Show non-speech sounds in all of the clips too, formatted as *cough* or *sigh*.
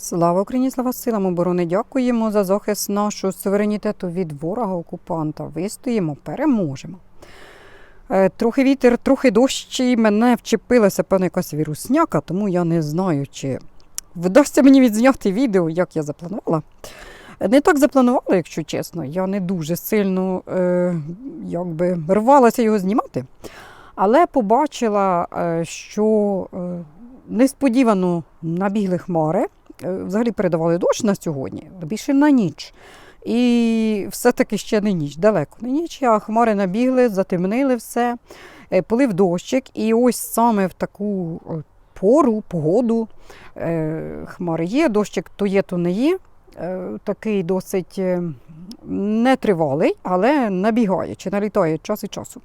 Слава Україні, слава силам оборони! Дякуємо за захист нашого суверенітету від ворога окупанта. Вистоїмо, переможемо. Е, Трохи вітер, трохи дощ, і мене вчепилася певна якась вірусняка, тому я не знаю, чи вдасться мені відзняти відео, як я запланувала. Не так запланувала, якщо чесно. Я не дуже сильно е, якби, рвалася його знімати. Але побачила, е, що е, несподівано набігли хмари. Е, Взагалі передавали дощ на сьогодні, більше на ніч. І все-таки ще не ніч, далеко не ніч, а хмари набігли, затемнили все, е, полив дощик. І ось саме в таку е, пору, погоду хмари є, дощик то є, то не є. Такий досить нетривалий, але набігає чи налітає час і часу.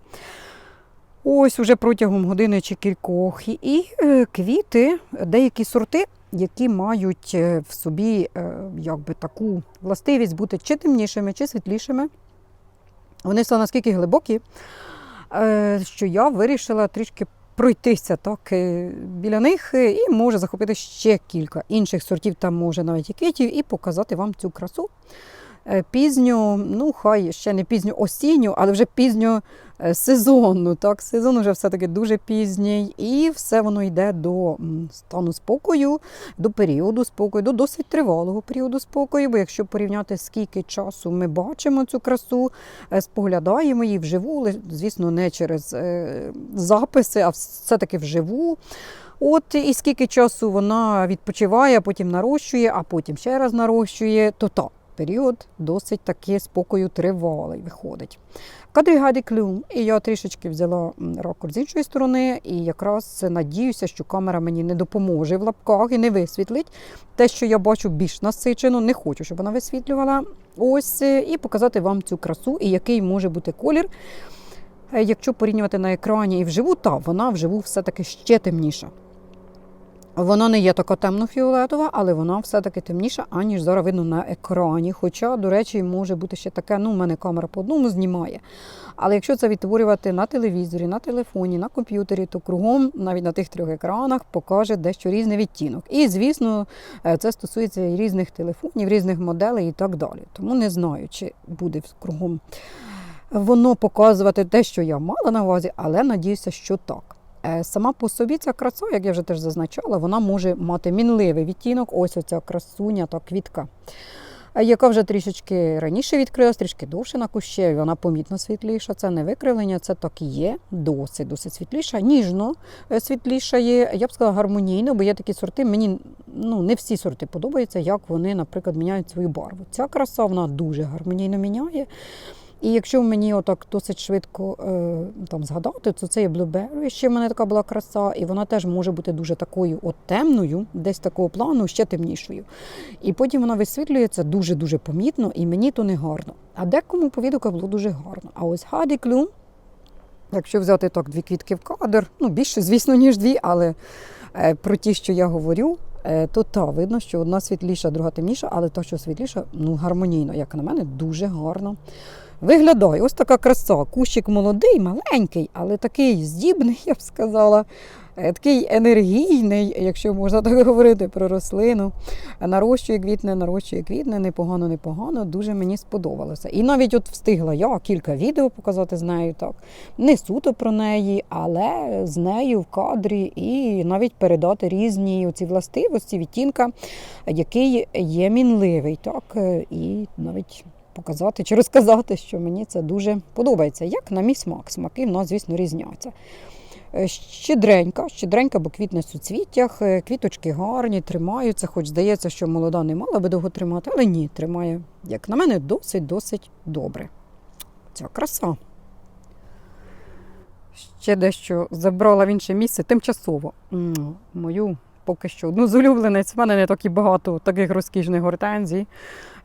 Ось уже протягом години чи кількох. І, е, квіти, деякі сорти, які мають е, в собі е, якби, таку властивість бути чи темнішими, чи світлішими. Вони стали наскільки глибокі, що я вирішила трішки пройтися так, біля них і може захопити ще кілька інших сортів, там може навіть і квітів, і показати вам цю красу. Пізню, ну хай ще не пізню осінню, але вже пізню сезонну. Так? Сезон вже все-таки дуже пізній, і все воно йде до стану спокою, до періоду спокою, до досить тривалого періоду спокою. Бо якщо порівняти, скільки часу ми бачимо цю красу, е, споглядаємо її вживу, звісно, не через е, записи, а все-таки вживу. От і скільки часу вона відпочиває, потім нарощує, а потім ще раз нарощує, то так період досить таки спокою тривалий виходить. Кадрі Гаді Клюм, і я трішечки взяла м, ракурс з іншої сторони, і якраз надіюся, що камера мені не допоможе в лапках і не висвітлить те, що я бачу більш насичено. Не хочу, щоб вона висвітлювала. Ось е, і показати вам цю красу і який може бути колір. Е, Якщо порівнювати на екрані і вживу, та вона вживу все-таки ще темніша. Вона не є така темно-фіолетова, але вона все-таки темніша, аніж зараз видно на екрані. Хоча, до речі, може бути ще таке, ну, у мене камера по одному знімає. Але якщо це відтворювати на телевізорі, на телефоні, на комп'ютері, то кругом, навіть на тих трьох екранах, покаже дещо різний відтінок. І, звісно, е, це стосується і різних телефонів, різних моделей і так далі. Тому не знаю, чи буде кругом воно показувати те, що я мала на увазі, але надіюся, що так. Е, Сама по собі ця краса, як я вже теж зазначала, вона може мати мінливий відтінок. Ось оця красуня та квітка, е, яка вже трішечки раніше відкрилась, трішки довше на кущеві, вона помітно світліша. Це не викривлення, це так і є. Досить, досить світліша, ніжно е, світліша є. Я б сказала гармонійно, бо є такі сорти. Мені ну, не всі сорти подобаються, як вони, наприклад, міняють свою барву. Ця краса вона дуже гармонійно міняє. І якщо мені отак досить швидко е, там згадати, то це є Blueberry, ще в мене така була краса, і вона теж може бути дуже такою от темною, десь такого плану, ще темнішою. І потім вона висвітлюється дуже-дуже помітно, і мені то не гарно. А декому по відгуках було дуже гарно. А ось Клюм, якщо взяти так дві квітки в кадр, ну більше, звісно, ніж дві, але е, про ті, що я говорю, е, то та видно, що одна світліша, друга темніша, але та, що світліша, ну гармонійно, як на мене, дуже гарно. Виглядає ось така краса. Кущик молодий, маленький, але такий здібний, *laughs* я б сказала. е, Такий енергійний, якщо можна так говорити про рослину. Нарощує квітне, нарощує квітне, непогано, непогано. Дуже мені сподобалося. І навіть от встигла я кілька відео показати з нею так. Не суто про неї, але з нею в кадрі і навіть передати різні ці властивості, відтінка, який є мінливий. Так, е, і навіть показати чи розказати, що мені це дуже подобається. Як на мій смак. Смаки в нас, звісно, різняться. Е, Щедренька, щедренька, бо квітне в суцвіттях, е, квіточки гарні, тримаються, хоч здається, що молода не мала би довго тримати, але ні, тримає, як на мене, досить-досить добре. Ця краса. Ще дещо забрала в інше місце тимчасово. Мою поки що одну з улюбленець. В мене не так і багато таких розкішних гортензій.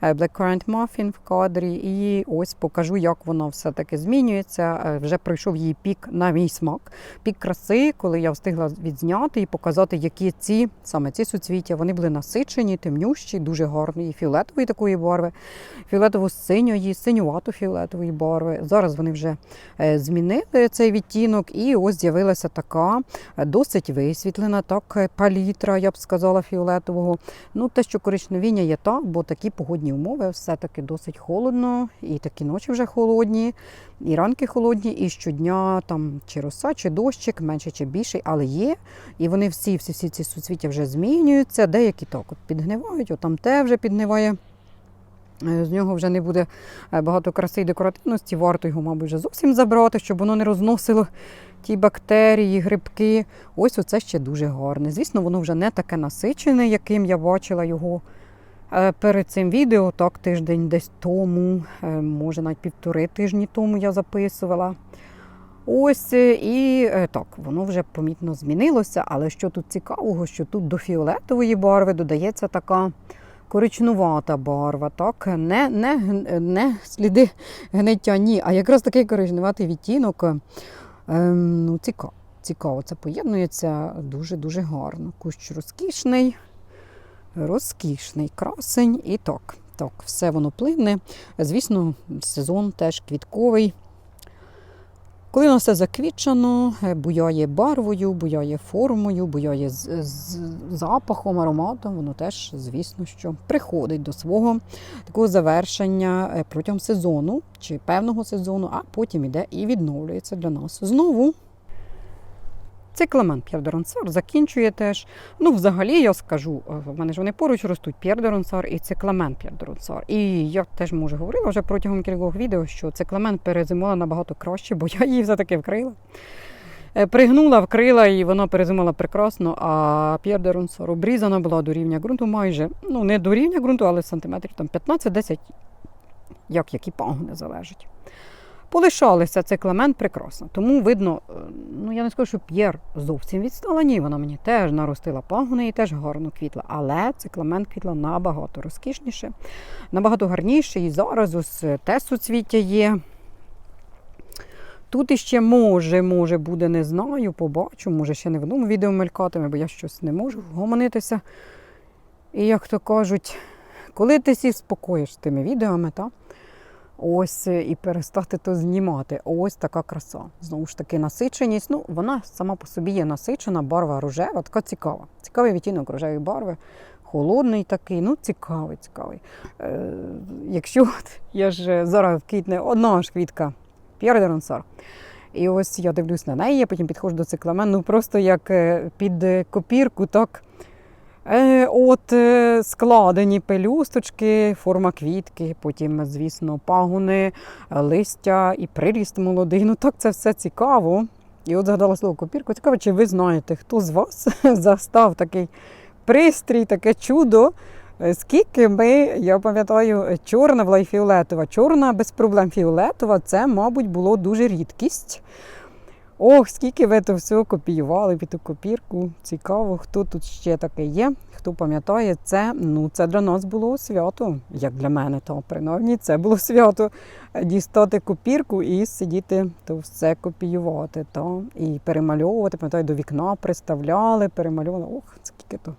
Е, Blackcurrant Muffin в кадрі. І ось покажу, як вона все-таки змінюється. Е, Вже пройшов її пік на мій смак. Пік краси, коли я встигла відзняти і показати, які ці саме ці суцвіття. Вони були насичені, темнющі, дуже гарні, фіолетової такої барви, фіолетово-синьої, синювато-фіолетової барви. Зараз вони вже е, змінили цей відтінок, і ось з'явилася така досить висвітлена так е, палітра. я б сказала, фіолетового. Ну, те, що коричневіння є так, бо такі погодні умови все-таки досить холодно, і такі ночі вже холодні, і ранки холодні, і щодня там чи роса, чи дощик, менше чи більший, але є. І вони всі, всі, всі ці суцвіття вже змінюються. Деякі так от підгнивають, от там те вже підгниває. Е, З нього вже не буде е, багато краси і декоративності. Варто його, мабуть, вже зовсім забрати, щоб воно не розносило ті бактерії, грибки. Ось оце ще дуже гарне. Звісно, воно вже не таке насичене, яким я бачила його е, перед цим відео, так, тиждень десь тому, е, може навіть півтори тижні тому я записувала. Ось е, і так, воно вже помітно змінилося, але що тут цікавого, що тут до фіолетової барви додається така коричнувата барва, так? Не, не, не сліди гниття, ні, а якраз такий коричнуватий відтінок. Ем, ну, цікаво. Цікаво, це поєднується дуже-дуже гарно. Кущ розкішний, розкішний красень і так. Так, все воно плине. Звісно, сезон теж квітковий. Коли воно все заквічено, е, буяє барвою, буяє формою, буяє з, з запахом, ароматом, воно теж, звісно, що приходить до свого такого завершення е, протягом сезону чи певного сезону, а потім іде і відновлюється для нас знову. Цикламен де закінчує теж. Ну, взагалі, я скажу, е, в мене ж вони поруч ростуть П'єр і цикламен де І я теж може говорила вже протягом кількох відео, що цикламен перезимувала набагато краще, бо я її все-таки вкрила. Е, Пригнула, вкрила і вона перезимала прекрасно, а П'єр обрізана була до рівня ґрунту майже. Ну, не до рівня ґрунту, але сантиметрів там 15-10, як які пагони залежить. Полишалися цей Клемент прекрасно. Тому видно, е, ну я не скажу, що П'єр зовсім відстала. Ні, вона мені теж наростила пагони і теж гарно квітла. Але цей Клемент квітла набагато розкішніше, набагато гарніше. І зараз ось е, те суцвіття є. Тут іще може, може буде, не знаю, побачу, може ще не в одному відео мелькатиме, бо я щось не можу вгомонитися. І як то кажуть, коли ти сів спокоїш з тими відеоми, та? Ось е, і перестати то знімати. Ось така краса. Знову ж таки, насиченість. Ну, вона сама по собі є насичена, барва рожева, така цікава. Цікавий відтінок рожевої барви. Холодний такий, ну цікавий, цікавий. Е, якщо от, я ж зараз квітне одна ж квітка П'єр де Ронсар. І ось я дивлюсь на неї, я потім підходжу до цикламен, ну просто як е, під е, копірку, так. Е, От е, складені пелюсточки, форма квітки, потім, звісно, пагони, е, листя і приріст молодий. Ну так це все цікаво. І от згадала слово копірку. Цікаво, чи ви знаєте, хто з вас *laughs* застав такий пристрій, таке чудо. Е, Скільки ми, я пам'ятаю, чорна була і фіолетова. Чорна без проблем фіолетова це, мабуть, було дуже рідкість. Ох, скільки ви то всього копіювали під ту копірку. Цікаво, хто тут ще таке є, хто пам'ятає це. Ну, це для нас було свято, як для мене, то принаймні це було свято. Дістати копірку і сидіти то все копіювати. То, і перемальовувати, пам'ятаю, до вікна приставляли, перемальовували. Ох, скільки то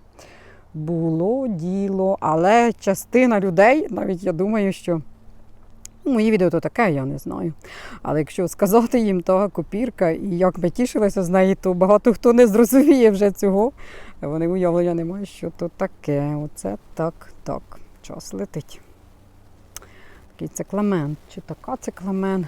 було діло. Але частина людей, навіть я думаю, що. Мої відео то таке, я не знаю. Але якщо сказати їм та копірка, і як ми тішилися з неї, то багато хто не зрозуміє вже цього. Вони уявлення не мають, що то таке. Оце так, так. Час летить. Такий цикламен. Чи така цикламен?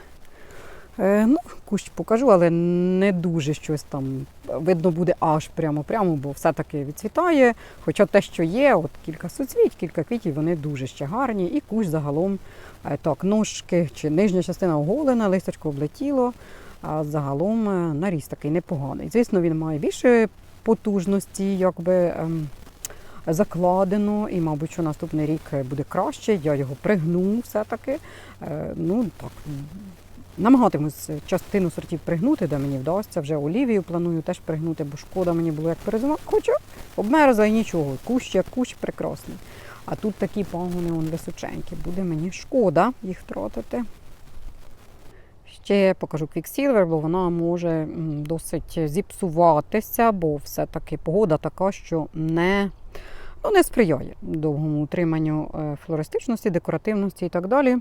Е, ну, кущ покажу, але не дуже щось там видно буде аж прямо-прямо, бо все-таки відцвітає. Хоча те, що є, от кілька суцвіть, кілька квітів, вони дуже ще гарні. І кущ загалом Е, Так, ножки чи нижня частина оголена, листочко облетіло, а загалом е, наріс такий непоганий. Звісно, він має більше потужності, якби ем, закладено, і, мабуть, що наступний рік буде краще. Я його пригну все-таки. Е, Ну, так, намагатимусь частину сортів пригнути, де мені вдасться. Вже олівію планую теж пригнути, бо шкода мені було як перезимати. Хоча обмерзла і нічого. Кущ як кущ прекрасний. А тут такі пагони он височенькі. Буде мені шкода їх втратити. Ще покажу квіксілвер, бо вона може досить зіпсуватися, бо все-таки погода така, що не, ну, не сприяє довгому утриманню е, флористичності, декоративності і так далі.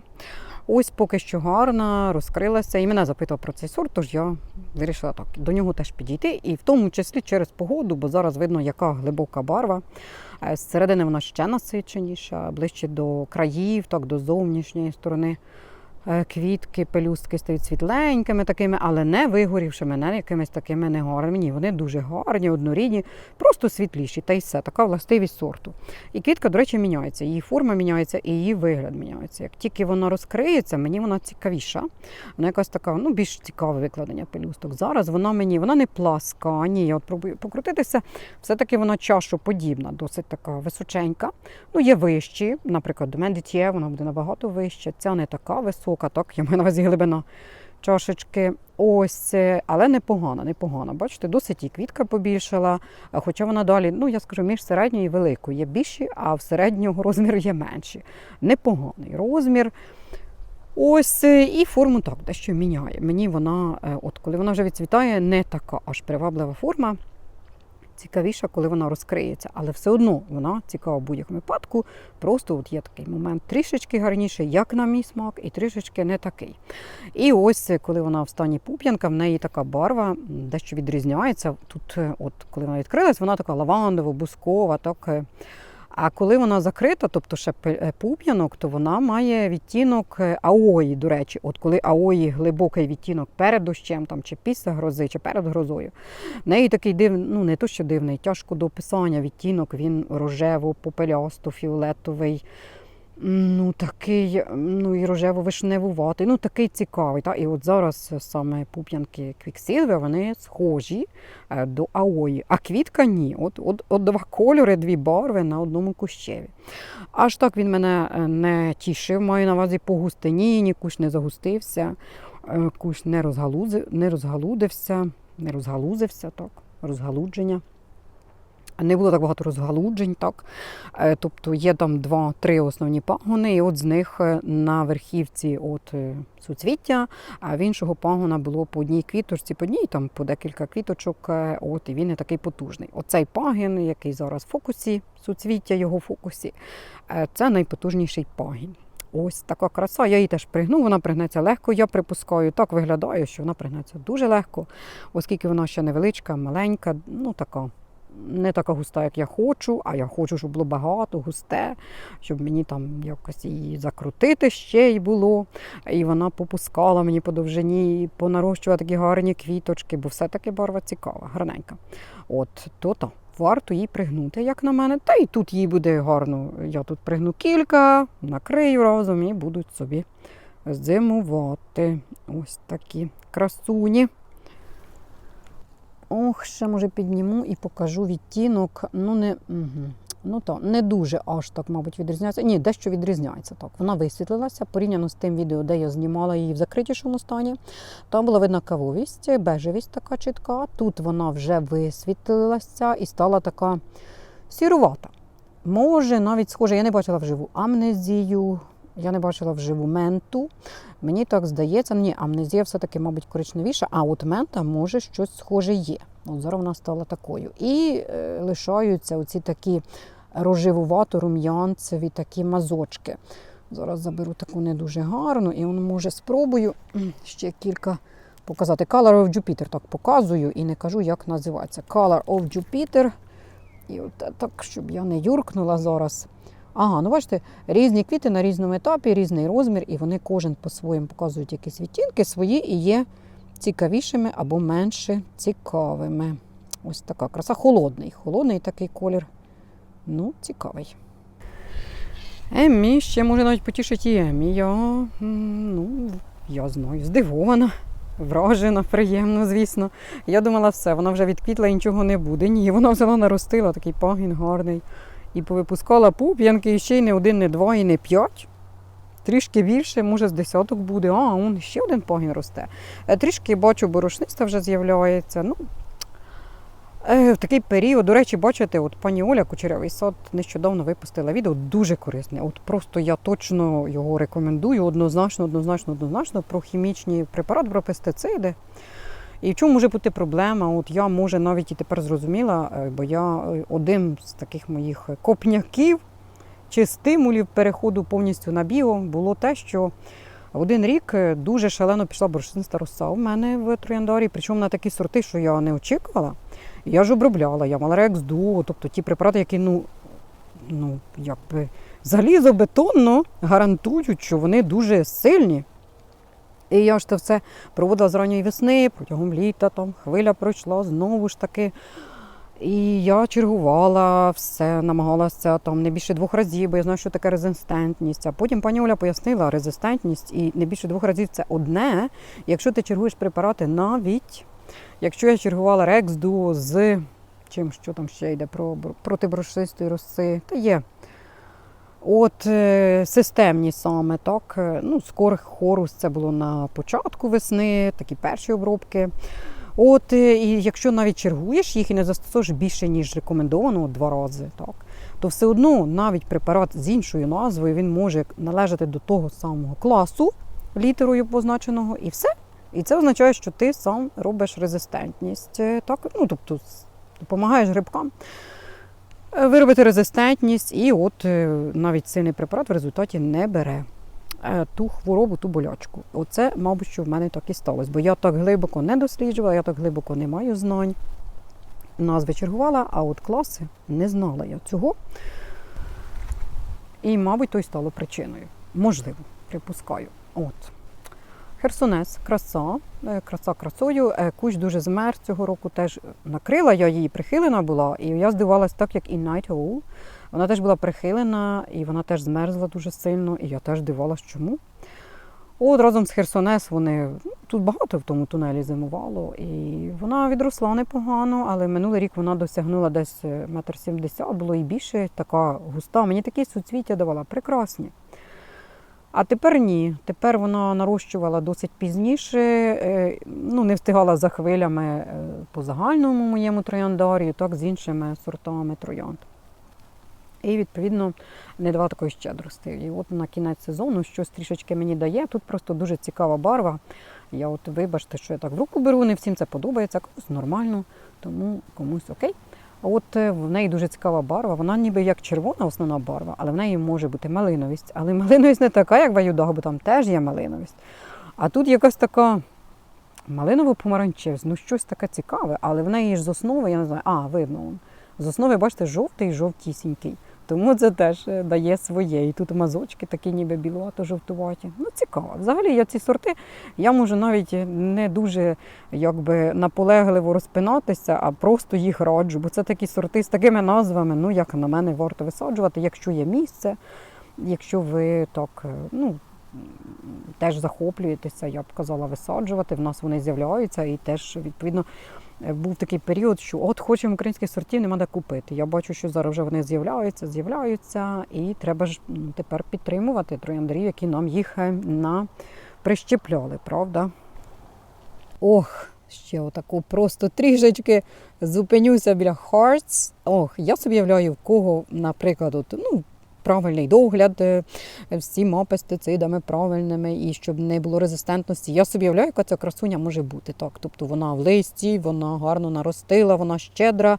Ось поки що гарна, розкрилася і мене запитав про цей сорт, тож я вирішила так до нього теж підійти, і в тому числі через погоду, бо зараз видно, яка глибока барва. З Зсередини вона ще насиченіша, ближче до країв, так до зовнішньої сторони. Е, Квітки, пелюстки стають світленькими такими, але не вигорівшими, не якимись такими негарними. Ні, вони дуже гарні, однорідні, просто світліші. Та й все, така властивість сорту. І квітка, до речі, міняється. Її форма міняється і її вигляд міняється. Як тільки вона розкриється, мені вона цікавіша. Вона якась така, ну, більш цікаве викладення пелюсток. Зараз вона мені вона не пласка. Ні, я от пробую покрутитися. Все-таки вона чашоподібна, досить така височенька. Ну, є вищі, наприклад, до мене дитє, вона буде набагато вища. Ця не така висока, так, я маю на увазі глибина чашечки. Ось, е, але непогана, непогана. Бачите, досить і квітка побільшала, хоча вона далі, ну я скажу, між середньою і великою є більші, а в середнього *laughs* розміру є менші. Непоганий розмір. Ось е, і форму так дещо міняє. Мені вона, е, от коли вона вже відцвітає, не така аж приваблива форма. Цікавіша, коли вона розкриється, але все одно вона цікава в будь-якому випадку. Просто от є такий момент трішечки гарніший, як на мій смак, і трішечки не такий. І ось е, коли вона в стані пуп'янка, в неї така барва дещо відрізняється. Тут, е, от коли вона відкрилась, вона така лавандово, бускова, Так. А коли вона закрита, тобто ще е, пуп'янок, то вона має відтінок е, аої, до речі. От коли аої глибокий відтінок перед дощем, там, чи після грози, чи перед грозою. В неї такий дивний, ну не то що дивний, тяжко до описання відтінок, він рожево-попелясто-фіолетовий. Ну, такий, ну і рожево-вишневуватий, ну такий цікавий. Та? І от зараз саме пуп'янки квіксілви, вони схожі е, до аої, а квітка ні. От, от, от два кольори, дві барви на одному кущеві. Аж так він мене е, не тішив, маю на увазі по густині, ні кущ не загустився, е, кущ не розгалудився, не розгалузився, так, розгалудження. Не було так багато розгалуджень, так. Е, Тобто є там два-три основні пагони, і от з них е, на верхівці от е, суцвіття, а в іншого пагона було по одній квіточці, по одній там по декілька квіточок, от і він не такий потужний. Оцей пагін, який зараз в фокусі, суцвіття його в фокусі, це найпотужніший пагін. Ось така краса. Я її теж пригну, вона пригнеться легко. Я припускаю, так виглядає, що вона пригнеться дуже легко, оскільки вона ще невеличка, маленька, ну така не така густа, як я хочу, а я хочу, щоб було багато, густе, щоб мені там якось її закрутити ще й було. І вона попускала мені по довжині, понарощувала такі гарні квіточки, бо все-таки барва цікава, гарненька. От, то так, варто її пригнути, як на мене. Та і тут їй буде гарно. Я тут пригну кілька, накрию разом і будуть собі зимувати. Ось такі красуні. Ох, ще може підніму і покажу відтінок. Ну, не, угу. ну то, не дуже аж так, мабуть, відрізняється. Ні, дещо відрізняється так. Вона висвітлилася порівняно з тим відео, де я знімала її в закритішому стані. Там була видна кавовість, бежевість така чітка. Тут вона вже висвітлилася і стала така сірувата. Може, навіть схоже, я не бачила вживу амнезію, я не бачила вживу менту. Мені так здається, ні, амнезія все-таки, мабуть, коричневіша, а от мента може щось схоже є. От зараз вона стала такою. І е, лишаються оці такі рожевувато рум'янцеві такі мазочки. Зараз заберу таку не дуже гарну, і он, може спробую *clears throat* ще кілька показати. Color of Jupiter так показую і не кажу, як називається. Color of Jupiter. І от так, щоб я не юркнула зараз. Ага, ну бачите, різні квіти на різному етапі, різний розмір, і вони кожен по-своєму показують якісь відтінки свої і є цікавішими або менше цікавими. Ось така краса. Холодний. Холодний такий колір. Ну, цікавий. Еммі, ще може навіть потішить і Еммі. Я, ну, я знаю, здивована, вражена, приємно, звісно. Я думала, все, вона вже відквітла і нічого не буде. Ні, вона взяла наростила такий пагін гарний. І повипускала пуп'янки, ще й не один, не два, і не п'ять. Трішки більше, може, з десяток буде. А, он ще один пагін росте. Е, Трішки бачу, борошниста вже з'являється. Ну, е, в такий період, до речі, бачите, от пані Оля Кучерявий сад нещодавно випустила відео, дуже корисне. От просто я точно його рекомендую однозначно, однозначно, однозначно про хімічні препарати, про пестициди. І в чому може бути проблема? От я може навіть і тепер зрозуміла, е, бо я е, один з таких моїх копняків чи стимулів переходу повністю на біо було те, що один рік е, дуже шалено пішла бурштинста роса у мене в трояндарі, причому на такі сорти, що я не очікувала. Я ж обробляла, я мала рекс дуо, тобто ті препарати, які ну, ну якби залізобетонно гарантують, що вони дуже сильні. І я ж це все проводила з ранньої весни, протягом літа, там хвиля пройшла, знову ж таки. І я чергувала все, намагалася там не більше двох разів, бо я знаю, що таке резистентність. А потім пані Оля пояснила, резистентність і не більше двох разів це одне. Якщо ти чергуєш препарати навіть, якщо я чергувала Рексду з чим, що там ще йде про проти брошистої роси, та є. От е, системні саме, так. е, Ну, скор хорус це було на початку весни, такі перші обробки. От, е, і якщо навіть чергуєш їх і не застосовуєш більше, ніж рекомендовано два рази, так, то все одно навіть препарат з іншою назвою він може належати до того самого класу літерою позначеного, і все. І це означає, що ти сам робиш резистентність. Так, ну, тобто допомагаєш грибкам виробити резистентність, і от е, навіть сильний препарат в результаті не бере е, ту хворобу, ту болячку. Оце, мабуть, що в мене так і сталося, бо я так глибоко не досліджувала, я так глибоко не маю знань. Назви чергувала, а от класи не знала я цього. І, мабуть, то й стало причиною. Можливо, припускаю. От. Херсонес, краса, е, краса красою. Е, Кущ дуже змерз цього року теж накрила, я її прихилена була, і я здивувалась так, як і Night Owl. Вона теж була прихилена, і вона теж змерзла дуже сильно, і я теж дивувалась, чому. От разом з Херсонес вони ну, тут багато в тому тунелі зимувало, і вона відросла непогано, але минулий рік вона досягнула десь е, метр сімдесят, було і більше, така густа. Мені такі суцвіття давала, прекрасні. А тепер ні. Тепер вона нарощувала досить пізніше, е, ну, не встигала за хвилями е, по загальному моєму трояндарі, так з іншими сортами троянд. І, відповідно, не давала такої щедрості. І от на кінець сезону щось трішечки мені дає. Тут просто дуже цікава барва. Я от вибачте, що я так в руку беру, не всім це подобається, комусь нормально, тому комусь окей. От е, в неї дуже цікава барва. Вона ніби як червона основна барва, але в неї може бути малиновість. Але малиновість не така, як в аюдах, бо там теж є малиновість. А тут якась така малиново-помаранчевість, ну щось таке цікаве, але в неї ж з основи, я не знаю, а, видно. З основи, бачите, жовтий, жовтісінький. Тому це теж е, дає своє. І тут мазочки такі ніби білувато-жовтуваті. Ну, цікаво. Взагалі я ці сорти я можу навіть не дуже якби наполегливо розпинатися, а просто їх раджу. Бо це такі сорти з такими назвами, ну як на мене, варто висаджувати, якщо є місце, якщо ви так, е, ну. Теж захоплюєтеся, я б казала, висаджувати. В нас вони з'являються, і теж відповідно був такий період, що от хочемо українських сортів, нема де купити. Я бачу, що зараз вже вони з'являються, з'являються, і треба ж тепер підтримувати трояндарів, які нам їх е, на прищепляли, правда? Ох, ще отаку просто трішечки зупинюся біля Hearts. Ох, я собі уявляю, в кого, наприклад, от, ну, правильний догляд е, всіма пестицидами правильними і щоб не було резистентності. Я собі уявляю, яка ця красуня може бути. Так, тобто вона в листі, вона гарно наростила, вона щедра.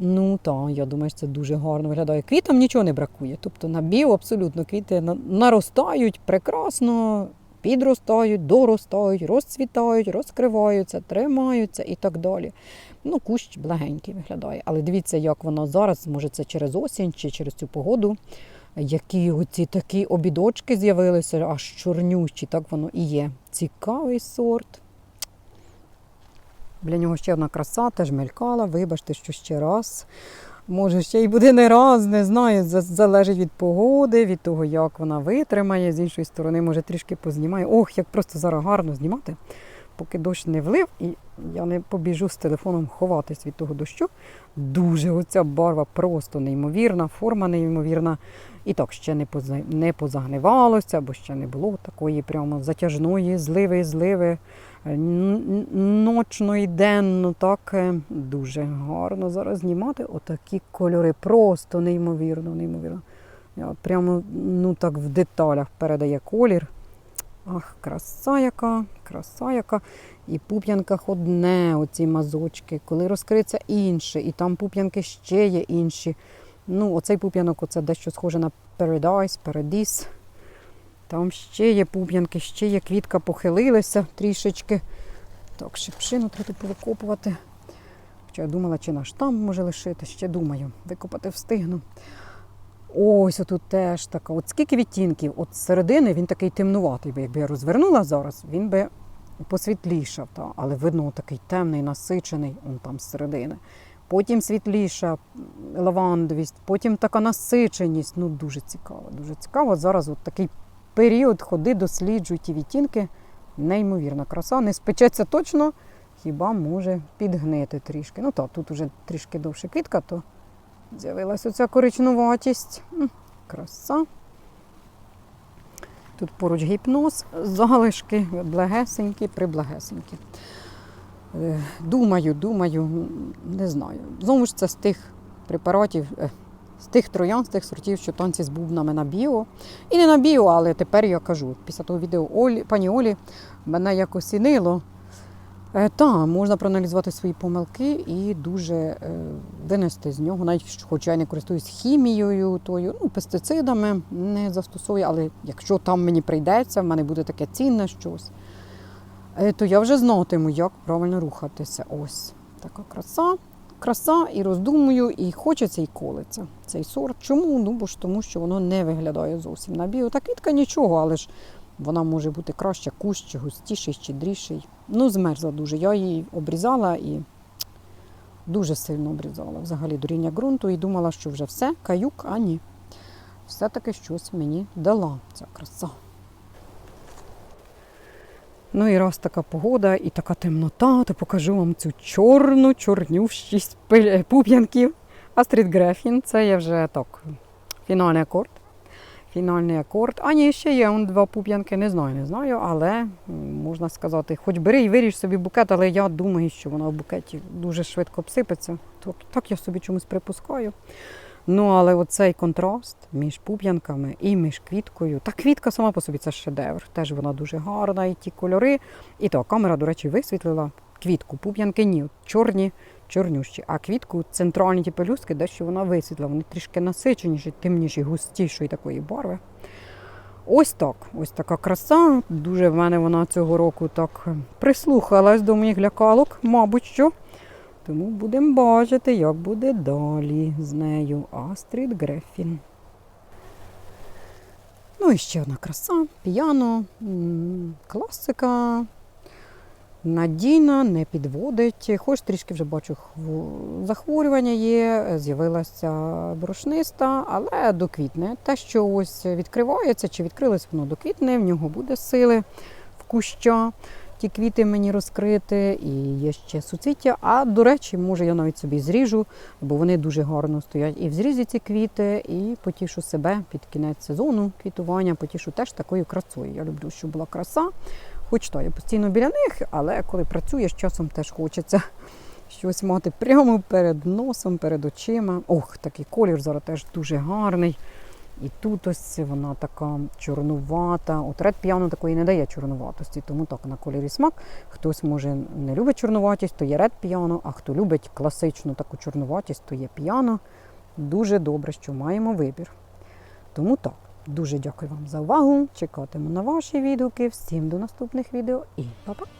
Ну так, я думаю, що це дуже гарно виглядає. Квітам нічого не бракує. Тобто на біо абсолютно квіти на- наростають прекрасно, підростають, доростають, розцвітають, розкриваються, тримаються і так далі. Ну, кущ благенький виглядає. Але дивіться, як воно зараз, може це через осінь чи через цю погоду. Які оці такі обідочки з'явилися, аж чорнющі, так воно і є. Цікавий сорт. Для нього ще одна краса, теж мелькала. Вибачте, що ще раз. Може, ще й буде не раз, не знаю. Залежить від погоди, від того, як вона витримає. З іншої сторони, може, трішки познімає. Ох, як просто зараз гарно знімати, поки дощ не влив, і я не побіжу з телефоном ховатись від того дощу. Дуже оця барва просто неймовірна, форма неймовірна. І так ще не, не позагнивалося, бо ще не було такої прямо затяжної зливи, зливи. Е, Ночно і денно, так е, дуже гарно зараз знімати. Отакі кольори, просто неймовірно, неймовірно. Прямо ну так в деталях передає колір. Ах, краса яка, краса яка. І пуп'янках одне, оці мазочки. Коли розкриється інше, і там пуп'янки ще є інші. Ну, оцей пуп'янок, оце дещо схоже на Paradise, Paradise. Там ще є пуп'янки, ще є квітка, похилилися трішечки. Так, шипшину треба повикопувати. Хоча я думала, чи наш там може лишити, ще думаю, викопати встигну. Ось отут теж така. От скільки відтінків, от з середини він такий темнуватий, би якби я розвернула зараз, він би посвітлішав. Та? Але видно, такий темний, насичений, он там з середини. Потім світліша лавандовість, потім така насиченість. Ну, дуже цікаво, дуже цікаво. Зараз от такий період ходи, досліджуй ті відтінки. Неймовірна краса. Не спечеться точно, хіба може підгнити трішки. Ну так, тут уже трішки довше квітка, то з'явилася оця коричнуватість. Краса. Тут поруч гіпноз, залишки благесенькі, приблагесенькі. Е, Думаю, думаю, не знаю. Знову ж це з тих препаратів, е, з тих троян, з тих сортів, що танці з бубнами на біо. І не на біо, але тепер я кажу, після того відео Олі, пані Олі мене як осінило. Е, Та, можна проаналізувати свої помилки і дуже винести з нього, навіть хоча я не користуюсь хімією, тою, ну, пестицидами не застосовую, але якщо там мені прийдеться, в мене буде таке цінне щось, то я вже знатиму, як правильно рухатися. Ось така краса. Краса і роздумую, і хочеться, і колиться цей сорт. Чому? Ну, бо ж тому, що воно не виглядає зовсім на біо. Та квітка нічого, але ж вона може бути краще, кущі, густіший, щедріший. Ну, змерзла дуже. Я її обрізала і дуже сильно обрізала взагалі до рівня ґрунту і думала, що вже все, каюк, а ні. Все-таки щось мені дала ця краса. Ну і раз така погода і така темнота, то покажу вам цю чорну, чорнющість пи- пуп'янків. Астрід Грефін, це є вже так, фінальний акорд. Фінальний акорд. А ні, ще є он два пуп'янки, не знаю, не знаю, але можна сказати, хоч бери і виріж собі букет, але я думаю, що вона в букеті дуже швидко обсипеться. Так, так я собі чомусь припускаю. Ну, але оцей контраст між пуп'янками і між квіткою. Та квітка сама по собі це шедевр. Теж вона дуже гарна, і ті кольори. І то камера, до речі, висвітлила квітку. Пуп'янки ні, чорні, чорнющі. А квітку центральні ті пелюстки, дещо вона висвітлила. Вони трішки насиченіші, темніші, густішої такої барви. Ось так, ось така краса. Дуже в мене вона цього року так прислухалась до моїх лякалок, мабуть що. Тому будемо бачити, як буде далі з нею Астрід Грефін. Ну і ще одна краса, піано, класика, надійна, не підводить. Хоч трішки вже бачу захворювання є, з'явилася брошниста, але доквітне. Те, що ось відкривається, чи відкрилось воно доквітне, в нього буде сили в куща ті квіти мені розкрити, і є ще суцвіття. А до речі, може я навіть собі зріжу, бо вони дуже гарно стоять і в зрізі ці квіти, і потішу себе під кінець сезону квітування, потішу теж такою красою. Я люблю, щоб була краса. Хоч то я постійно біля них, але коли працюєш, часом теж хочеться *laughs* щось мати прямо перед носом, перед очима. Ох, такий колір зараз теж дуже гарний. І тут ось вона така чорнувата. От ред піано такої не дає чорнуватості, тому так на кольорі смак. Хтось може не любить чорнуватість, то є ред піано, а хто любить класичну таку чорнуватість, то є піано. Дуже добре, що маємо вибір. Тому так, дуже дякую вам за увагу. Чекатиму на ваші відгуки. Всім до наступних відео і па-па!